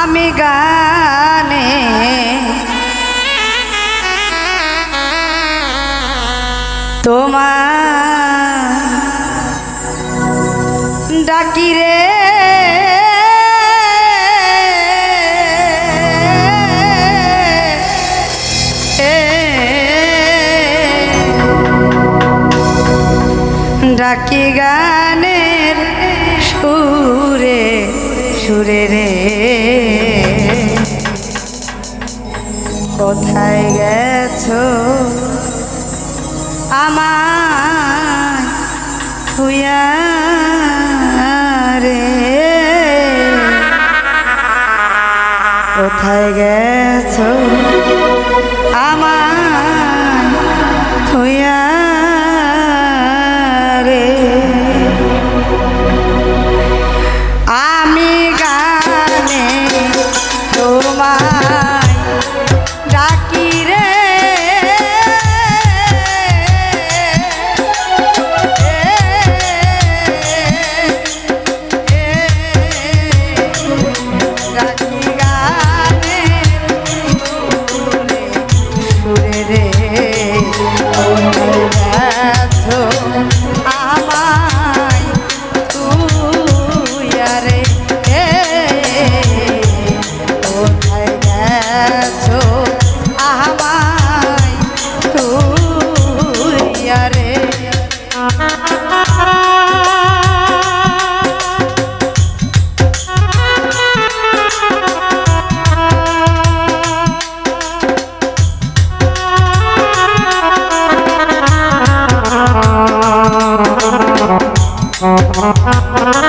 আমি গানে তোমার ডাকিরে ডাকি গানের সুরে সুরে রে। কোথায় গেছো? আমার ছুয়া রে। কোথায় গেছো? আম oh you.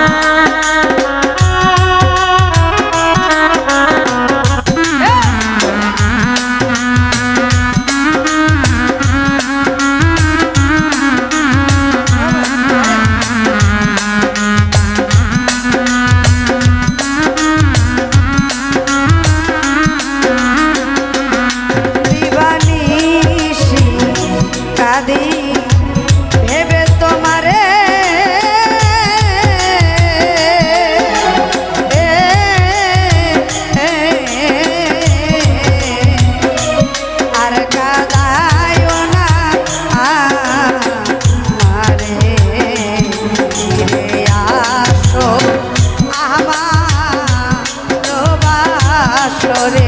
রে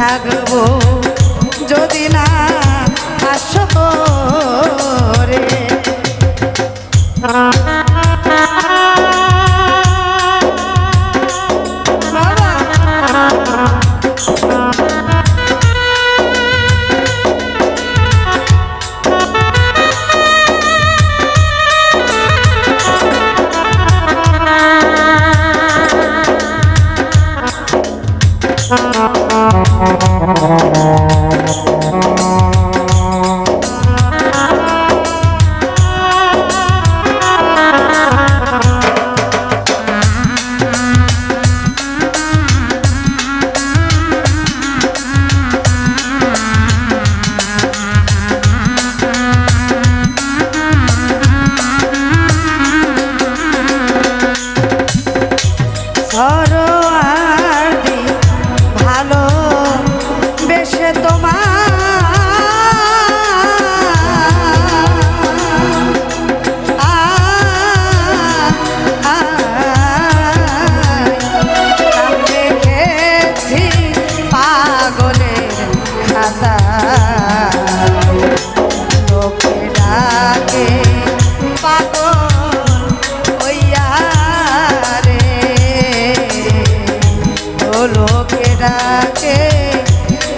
থাকব। যদি না আসো রে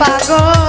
পাগল।